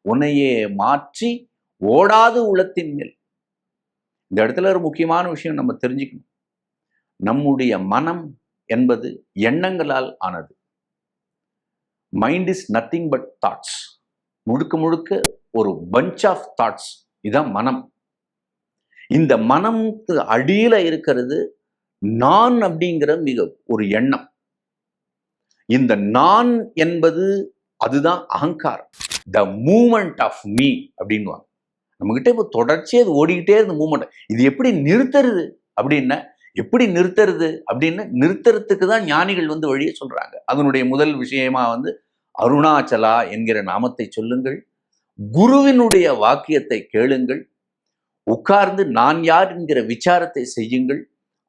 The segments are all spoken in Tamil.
உன்னையே மாற்றி ஓடாது உள்ளத்தின் மேல். இந்த இடத்துல ஒரு முக்கியமான விஷயம் நம்ம தெரிஞ்சுக்கணும். நம்முடைய மனம் என்பது எண்ணங்களால் ஆனது. Mind is nothing but thoughts முழுக்க முழுக்க ஒரு பஞ்ச் ஆஃப் தாட்ஸ் இதுதான் மனம். இந்த மனம்க்கு அடியில இருக்கிறது நான் அப்படிங்கிற மிக ஒரு எண்ணம். இந்த நான் என்பது அதுதான் அகங்காரம். த மூமெண்ட் ஆஃப் மீ அப்படின்வாங்க நம்மகிட்ட இப்போ தொடர்ச்சியாக இது ஓடிக்கிட்டே இருந்த மூமெண்ட் இது எப்படி நிறுத்துறது அப்படின்னா எப்படி நிறுத்துறது அப்படின்னு நிறுத்துறதுக்கு தான் ஞானிகள் வந்து வழியே சொல்கிறாங்க அதனுடைய முதல் விஷயமா வந்து அருணாச்சலா என்கிற நாமத்தை சொல்லுங்கள். குருவினுடைய வாக்கியத்தை கேளுங்கள். உட்கார்ந்து நான் யார் என்கிற விசாரத்தை செய்யுங்கள்.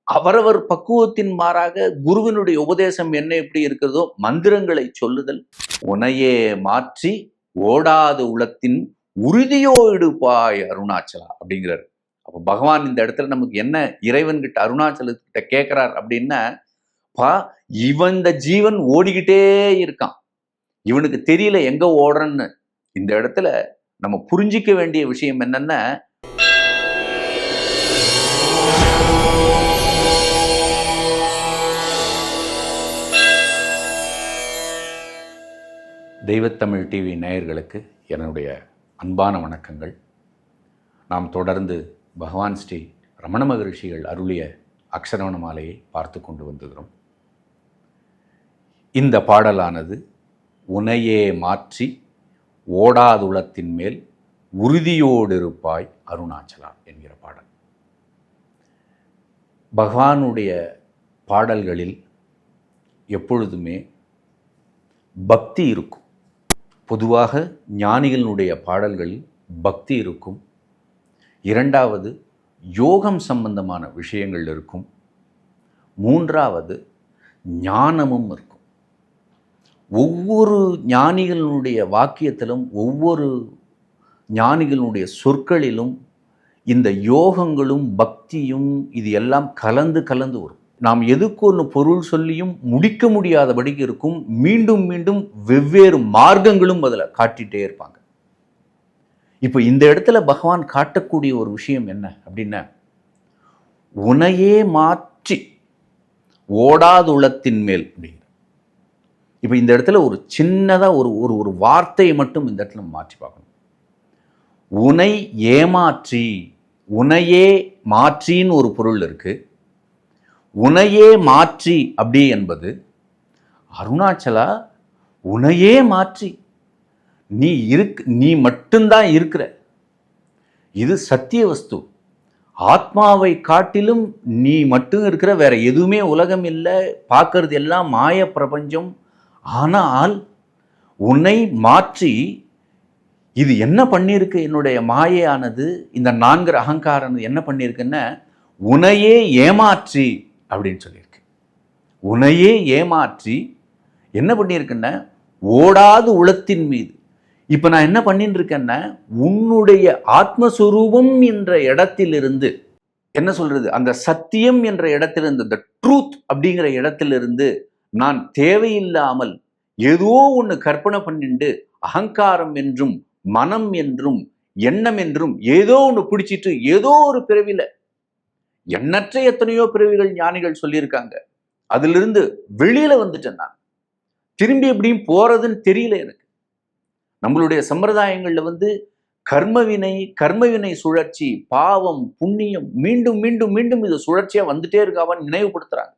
அவரவர் பக்குவத்தின் மாறாக குருவினுடைய உபதேசம் என்ன எப்படி இருக்கிறதோ மந்திரங்களை சொல்லுதல். உனையே மாற்றி ஓடாத உளத்தின் உறுதியோடுப்பாய் அருணாச்சலா அப்படிங்கிறார். அப்போ பகவான் இந்த இடத்துல நமக்கு என்ன இறைவன்கிட்ட அருணாச்சலத்திட்ட கேட்குறார் அப்படின்னா பா இவன் இந்த ஜீவன் ஓடிக்கிட்டே இருக்கான். இவனுக்கு தெரியல எங்க ஓடுறன்னு. இந்த இடத்துல நம்ம புரிஞ்சிக்க வேண்டிய விஷயம் என்னன்னா தெய்வத்தமிழ் டிவி நேயர்களுக்கு என்னுடைய அன்பான வணக்கங்கள். நாம் தொடர்ந்து பகவான் ஸ்ரீ ரமண மகரிஷிகள் அருளிய அக்ஷரவண மாலையை பார்த்து கொண்டு வந்துகிறோம் இந்த பாடலானது உனையே மாற்றி ஓடாதுளத்தின் மேல் உறுதியோடு இருப்பாய் அருணாச்சலா என்கிற பாடல். பகவானுடைய பாடல்களில் எப்பொழுதுமே பக்தி இருக்கும். பொதுவாக ஞானிகளினுடைய பாடல்களில் பக்தி இருக்கும். இரண்டாவது யோகம் சம்பந்தமான விஷயங்கள் இருக்கும். மூன்றாவது ஞானமும் இருக்கும். ஒவ்வொரு ஞானிகளினுடைய வாக்கியத்திலும் ஒவ்வொரு ஞானிகளினுடைய சொற்களிலும் இந்த யோகங்களும் பக்தியும் இது எல்லாம் கலந்து கலந்து வரும் நாம் எதுக்கு ஒன்று பொருள் சொல்லியும் முடிக்க முடியாதபடிக்கு இருக்கும் மீண்டும் மீண்டும் வெவ்வேறு மார்க்கங்களும் அதில் காட்டிகிட்டே இருப்பாங்க. இப்போ இந்த இடத்துல பகவான் காட்டக்கூடிய ஒரு விஷயம் என்ன அப்படின்னா உனையே மாற்றி ஓடாதுளத்தின் மேல் அப்படிங்கிற. இப்போ இந்த இடத்துல ஒரு சின்னதாக ஒரு ஒரு ஒரு வார்த்தையை மட்டும் இந்த இடத்துல மாற்றி பார்க்கணும். உனை ஏமாற்றி உனையே மாற்றின்னு ஒரு பொருள் இருக்குது உனையே மாற்றி அப்படி என்பது அருணாச்சலா உனையே மாற்றி. நீ இருக் நீ மட்டும்தான் இருக்கிற. இது சத்திய வஸ்து. ஆத்மாவை காட்டிலும் நீ மட்டும் இருக்கிற வேற எதுவுமே உலகம் இல்லை. பார்க்கறது எல்லாம் மாய பிரபஞ்சம். ஆனால் உன்னை மாற்றி இது என்ன பண்ணியிருக்கு? என்னுடைய மாயையானது இந்த நான்கிற அகங்காரம் என்ன பண்ணியிருக்குன்னா உனையே ஏமாற்றி. அப்படின்னு சொல்லியிருக்கு. உனையே ஏமாற்றி என்ன பண்ணியிருக்குன்னா ஓடாது உளத்தின் மீது. இப்போ நான் என்ன பண்ணிட்டு இருக்கேன்னா உன்னுடைய ஆத்மஸ்வரூபம் என்ற இடத்திலிருந்து என்ன சொல்றது அந்த சத்தியம் என்ற இடத்திலிருந்து இந்த ட்ரூத் அப்படிங்கிற இடத்திலிருந்து நான் தேவையில்லாமல் ஏதோ ஒன்று கற்பனை பண்ணிண்டு அகங்காரம் என்றும் மனம் என்றும் எண்ணம் என்றும் ஏதோ ஒன்று பிடிச்சிட்டு ஏதோ ஒரு பிறவில எண்ணற்ற எத்தனையோ பிறவிகள் ஞானிகள் சொல்லியிருக்காங்க. அதிலிருந்து வெளியில வந்துட்டேன் நான். திரும்பி எப்படியும் போறதுன்னு தெரியல எனக்கு. நம்மளுடைய சம்பிரதாயங்கள்ல வந்து கர்மவினை கர்மவினை சுழற்சி பாவம் புண்ணியம் மீண்டும் மீண்டும் மீண்டும் இது சுழற்சியா வந்துட்டே இருக்காவான்னு நினைவுபடுத்துறாங்க.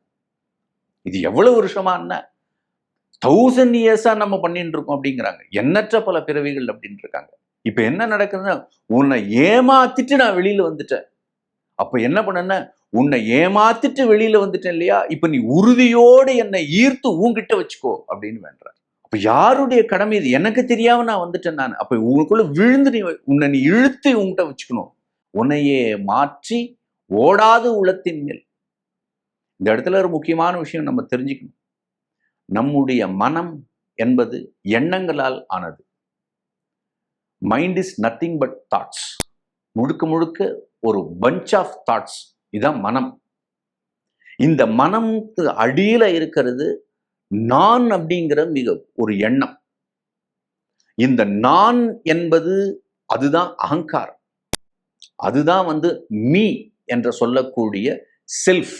இது எவ்வளவு வருஷமான்னா? தௌசண்ட் இயர்ஸா நம்ம பண்ணிட்டு இருக்கோம் அப்படிங்கிறாங்க. எண்ணற்ற பல பிறவிகள் அப்படின்னு இருக்காங்க. இப்ப என்ன நடக்குதுன்னா உன்னை ஏமாத்திட்டு நான் வெளியில வந்துட்டேன். அப்போ என்ன பண்ணன உன்னை ஏமாத்திட்டு வெளியில வந்துட்டேன் இல்லையா? இப்போ நீ உறுதியோடு என்னை ஈர்த்து உன்கிட்ட வச்சுக்கோ அப்படின்னு வேண்டார் அப்போ யாருடைய கடமை இது? எனக்கு தெரியாம நான் வந்துட்டேன் நான். அப்போ உங்களுக்குள்ள விழுந்து நீ உன்னை நீ இழுத்து உன்கிட்ட வச்சுக்கணும். உன்னையே மாற்றி ஓடாது உளத்தின் மேல். இந்த இடத்துல ஒரு முக்கியமான விஷயம் நம்ம தெரிஞ்சுக்கணும். நம்முடைய மனம் என்பது எண்ணங்களால் ஆனது. Mind is nothing but thoughts முழுக்க முழுக்க ஒரு பஞ்ச் ஆஃப் தாட்ஸ் இதான் மனம். இந்த மனம்க்கு அடியில இருக்கிறது நான் அப்படிங்கிற மிக ஒரு எண்ணம். இந்த நான் என்பது அதுதான் அகங்காரம். அதுதான் வந்து மீ என்று சொல்லக்கூடிய செல்ஃப்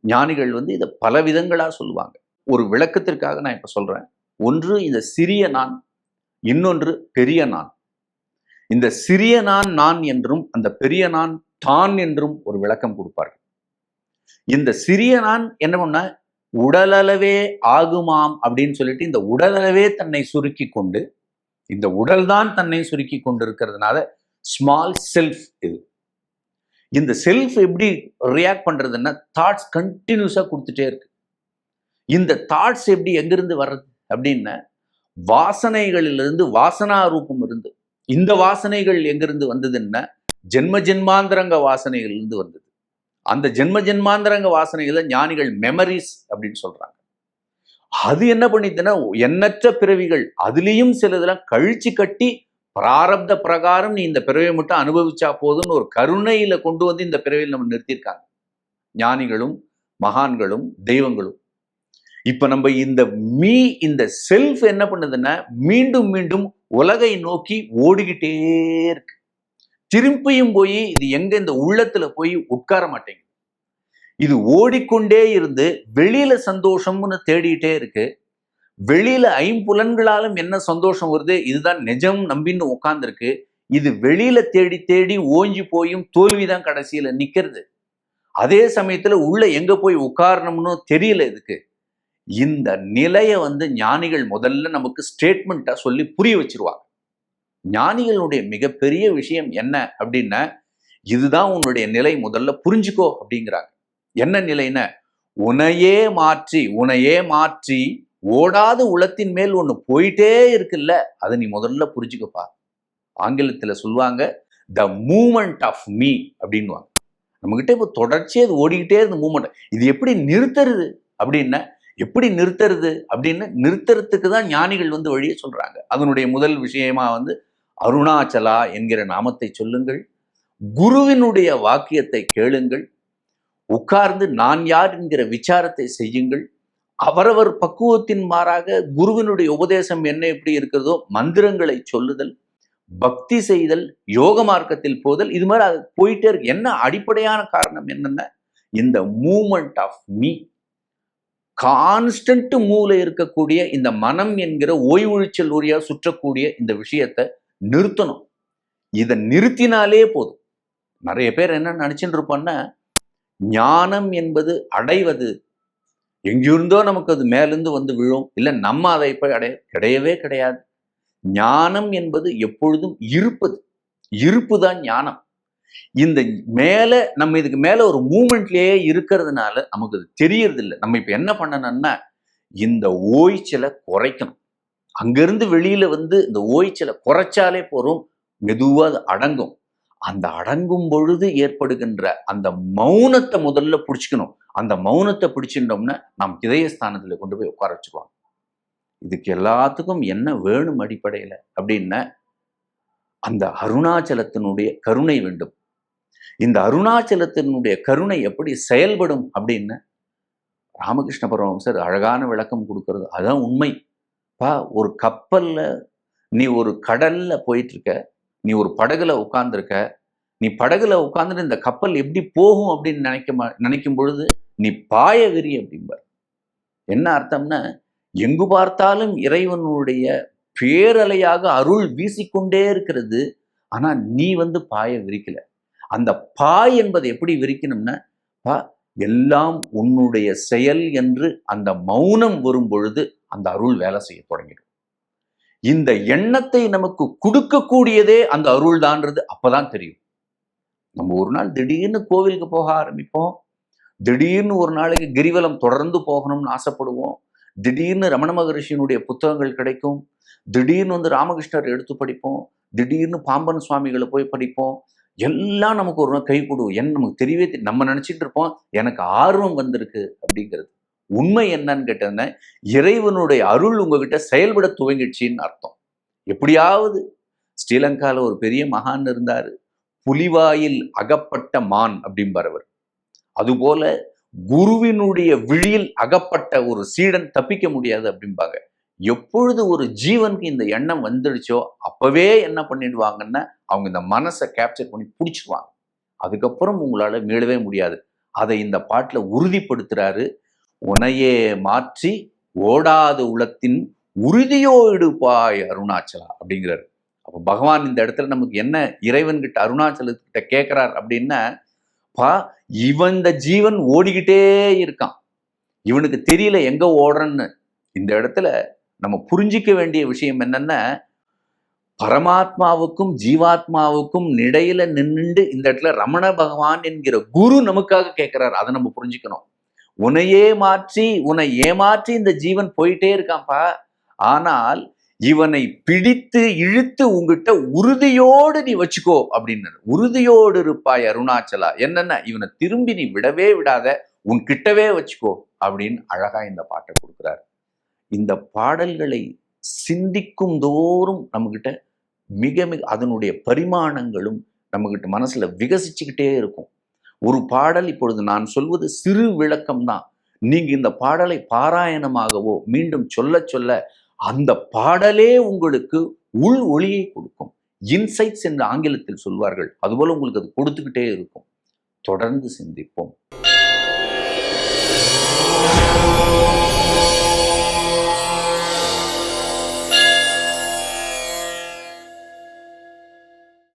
ஞானிகள் வந்து இதை பல விதங்களா சொல்லுவாங்க. ஒரு விளக்கத்திற்காக நான் இப்ப சொல்றேன். ஒன்று இந்த சிறிய நான். இன்னொன்று பெரிய நான். இந்த சிறிய நான் நான் என்றும் அந்த பெரிய நான் தான் என்றும் ஒரு விளக்கம் கொடுப்பார்கள். இந்த சிறிய நான் என்ன பண்ண உடலளவே ஆகுமாம் அப்படின்னு சொல்லிட்டு இந்த உடலளவே தன்னை சுருக்கி கொண்டு இந்த உடல் தான் தன்னை சுருக்கி கொண்டு இருக்கிறதுனால ஸ்மால் செல்ஃப் இது. இந்த செல்ஃப் எப்படி ரியாக்ட் பண்றதுன்னா தாட்ஸ் கண்டினியூஸா கொடுத்துட்டே இருக்கு. இந்த தாட்ஸ் எப்படி எங்கிருந்து வர்றது அப்படின்னா வாசனைகளிலிருந்து வாசனா ரூபம் இருந்து. இந்த வாசனைகள் எங்கிருந்து வந்ததுன்னா ஜென்ம ஜென்மாந்திரங்க வாசனைகள் இருந்து வந்தது. அந்த ஜென்ம ஜென்மாந்திரங்க வாசனைகளை ஞானிகள் மெமரிஸ் அப்படின்னு சொல்றாங்க. அது என்ன பண்ணிதுன்னா எண்ணற்ற பிறவிகள் அதுலேயும் சிலதெல்லாம் கழிச்சு கட்டி பிராரப்த பிரகாரம் நீ இந்த பிறவியை மட்டும் அனுபவிச்சா போதும்னு ஒரு கருணையில கொண்டு வந்து இந்த பிறவியில் நம்ம நிறுத்தியிருக்காங்க. ஞானிகளும் மகான்களும் தெய்வங்களும். இப்ப நம்ம இந்த மீ இந்த செல்ஃப் என்ன பண்ணுதுன்னா மீண்டும் மீண்டும் உலகை நோக்கி ஓடிக்கிட்டே இருக்கு. திரும்பியும் போய் இது எங்க இந்த உள்ளத்துல போய் உட்கார மாட்டேங்குது. இது ஓடிக்கொண்டே இருந்து வெளியில சந்தோஷம்னு தேடிட்டே இருக்கு. வெளியில ஐம்புலன்களாலும் என்ன சந்தோஷம் வருது? இதுதான் நிஜம் நம்பின்னு உட்கார்ந்துருக்கு. இது வெளியில தேடி தேடி ஓஞ்சி போயும் தோல்விதான் கடைசியில நிக்கிறது. அதே சமயத்துல உள்ள எங்க போய் உட்காரணும்னு தெரியல இதுக்கு. இந்த நிலையை வந்து ஞானிகள் முதல்ல நமக்கு ஸ்டேட்மெண்ட்டாக சொல்லி புரிய வச்சிருவாங்க. ஞானிகளுடைய மிகப்பெரிய விஷயம் என்ன அப்படின்னா இதுதான் உன்னுடைய நிலை முதல்ல புரிஞ்சுக்கோ அப்படிங்கிறாங்க. என்ன நிலைன்னா உனையே மாற்றி உனையே மாற்றி ஓடாத உளத்தின் மேல் ஒன்று போயிட்டே இருக்குல்ல அதை நீ முதல்ல புரிஞ்சுக்கப்பா. ஆங்கிலத்தில் சொல்லுவாங்க த மூமெண்ட் ஆஃப் மீ அப்படின்வாங்க நம்மகிட்ட இப்போ தொடர்ச்சியாக அது ஓடிக்கிட்டே இருந்த மூமெண்ட் இது எப்படி நிறுத்துறது அப்படின்னா எப்படி நிறுத்துறது அப்படின்னு நிறுத்துறதுக்கு தான் ஞானிகள் வந்து வழியே சொல்கிறாங்க அதனுடைய முதல் விஷயமா வந்து அருணாச்சலா என்கிற நாமத்தை சொல்லுங்கள் குருவினுடைய வாக்கியத்தை கேளுங்கள் உட்கார்ந்து நான் யார் என்கிற விசாரத்தை செய்யுங்கள் அவரவர் பக்குவத்தின் மாறாக குருவினுடைய உபதேசம் என்ன எப்படி இருக்கிறதோ மந்திரங்களை சொல்லுதல் பக்தி செய்தல் யோக மார்க்கத்தில் போதல் இது மாதிரி அது போயிட்டே இருக்கு. என்ன அடிப்படையான காரணம் என்னென்ன? இந்த மூமெண்ட் ஆஃப் மீ. கான்ஸ்டன்ட் மூல இருக்கக்கூடிய இந்த மனம் என்கிற ஓய்வொழிச்சல் உரியா சுற்றக்கூடிய இந்த விஷயத்தை நிறுத்தணும். இதை நிறுத்தினாலே போதும். நிறைய பேர் என்ன நினைச்சுட்டு இருப்பான்னா ஞானம் என்பது அடைவது. எங்கிருந்தோ நமக்கு அது மேலிருந்து வந்து விழும். இல்லை நம்ம அதை போய் அடைய கிடையவே கிடையாது. ஞானம் என்பது எப்பொழுதும் இருப்பது. இருப்பு தான் ஞானம். இந்த மேல நம்ம இதுக்கு மேல ஒரு மூமெண்ட்லேயே இருக்கிறதுனால நமக்கு அது தெரியறது இல்லை நம்ம இப்ப என்ன பண்ணணும்னா இந்த ஓய்ச்சலை குறைக்கணும். அங்கேருந்து வெளியில வந்து இந்த ஓய்ச்சலை குறைச்சாலே போகிறோம் மெதுவா அது அடங்கும். அந்த அடங்கும் பொழுது ஏற்படுகின்ற அந்த மௌனத்தை முதல்ல பிடிச்சிக்கணும். அந்த மௌனத்தை பிடிச்சிட்டோம்னா நாம் இதயஸ்தானத்துல கொண்டு போய் உட்கார வச்சுக்குவாங்க. இதுக்கு எல்லாத்துக்கும் என்ன வேணும் அடிப்படையில? அப்படின்னா அந்த அருணாச்சலத்தினுடைய கருணை வேண்டும். இந்த அருணாச்சலத்தினுடைய கருணை எப்படி செயல்படும் அப்படின்னு ராமகிருஷ்ண பரமஹம்சர் அழகான விளக்கம் கொடுக்கறது. அதுதான் உண்மை. பா ஒரு கப்பலில் நீ ஒரு கடலில் போயிட்டுருக்க நீ ஒரு படகுல உட்கார்ந்துருக்க நீ படகுல உட்காந்துட்டு இந்த கப்பல் எப்படி போகும் அப்படின்னு நினைக்க மா- நினைக்கும் பொழுது நீ பாய விரி அப்படிம்பார். என்ன அர்த்தம்னா எங்கு பார்த்தாலும் இறைவனுடைய பேரலையாக அருள் வீசிக்கொண்டே இருக்கிறது ஆனால் நீ வந்து பாய விரிக்கலை அந்த பா என்பதை எப்படி விரிக்கணும்னா பா எல்லாம் உன்னுடைய செயல் என்று அந்த மௌனம் வரும் பொழுது அந்த அருள் வேலை செய்ய தொடங்கிடும். இந்த எண்ணத்தை நமக்கு கொடுக்கக்கூடியதே அந்த அருள் தான்றது அப்பதான் தெரியும். நம்ம ஒரு நாள் திடீர்னு கோவிலுக்கு போக ஆரம்பிப்போம். திடீர்னு ஒரு நாளைக்கு கிரிவலம் தொடர்ந்து போகணும்னு ஆசைப்படுவோம். திடீர்னு ரமண மகரிஷியினுடைய புத்தகங்கள் கிடைக்கும். திடீர்னு வந்து ராமகிருஷ்ணர் எடுத்து படிப்போம். திடீர்னு பாம்பன் சுவாமிகளை போய் படிப்போம். எல்லாம் நமக்கு ஒரு நாள் கை கொடுக்கும் என்ன நமக்கு தெரியவே நம்ம நினச்சிட்டு இருப்போம் எனக்கு ஆர்வம் வந்திருக்கு அப்படிங்கிறது. உண்மை என்னன்னு கேட்டதுன்னா இறைவனுடைய அருள் உங்ககிட்ட செயல்பட துவங்கிடுச்சின்னு அர்த்தம். எப்படியாவது ஸ்ரீலங்காவில் ஒரு பெரிய மகான் இருந்தார். புலிவாயில் அகப்பட்ட மான் அப்படிம்பார் அவர். அதுபோல குருவினுடைய விழியில் அகப்பட்ட ஒரு சீடன் தப்பிக்க முடியாது அப்படிம்பாங்க. எப்பொழுது ஒரு ஜீவனுக்கு இந்த எண்ணம் வந்துடுச்சோ அப்பவே என்ன பண்ணிடுவாங்கன்னா அவங்க இந்த மனசை கேப்சர் பண்ணி பிடிச்சிடுவாங்க அதுக்கப்புறம் உங்களால் மீளவே முடியாது. அதை இந்த பாட்டில் உறுதிப்படுத்துறாரு. உனையே மாற்றி ஓடாத உளத்தின் உறுதியோடு பாய் அருணாச்சலா அப்படிங்கிறாரு. அப்போ பகவான் இந்த இடத்துல நமக்கு என்ன இறைவன்கிட்ட அருணாச்சலத்துக்கிட்ட கேட்குறார் அப்படின்னா பா இவன் இந்த ஜீவன் ஓடிக்கிட்டே இருக்கான். இவனுக்கு தெரியல எங்க ஓடுறன்னு. இந்த இடத்துல நம்ம புரிஞ்சிக்க வேண்டிய விஷயம் என்னன்னா பரமாத்மாவுக்கும் ஜீவாத்மாவுக்கும் இடையில நின்று இந்த இடத்துல ரமண பகவான் என்கிற குரு நமக்காக கேட்கிறார் அதை நம்ம புரிஞ்சுக்கணும். உன்னையே மாற்றி உன்னை ஏமாற்றி இந்த ஜீவன் போயிட்டே இருக்கான்ப்பா. ஆனால் இவனை பிடித்து இழுத்து உங்ககிட்ட உறுதியோடு நீ வச்சுக்கோ அப்படின்னு உறுதியோடு இருப்பாய் அருணாச்சலா. என்னென்ன இவனை திரும்பி நீ விடவே விடாத உன் கிட்டவே வச்சுக்கோ அப்படின்னு அழகா இந்த பாட்டை கொடுக்குறாரு. இந்த பாடல்களை சிந்திக்கும் தோறும் நம்மகிட்ட மிக மிக அதனுடைய பரிமாணங்களும் நம்மகிட்ட மனசுல விகசிச்சுக்கிட்டே இருக்கும். ஒரு பாடல் இப்பொழுது நான் சொல்வது சிறு விளக்கம் தான். நீங்கள் இந்த பாடலை பாராயணமாகவோ மீண்டும் சொல்ல சொல்ல அந்த பாடலே உங்களுக்கு உள் ஒளியை கொடுக்கும். இன்சைட்ஸ் என்று ஆங்கிலத்தில் சொல்வார்கள். அதுபோல் உங்களுக்கு அது கொடுத்துக்கிட்டே இருக்கும். தொடர்ந்து சிந்திப்போம்.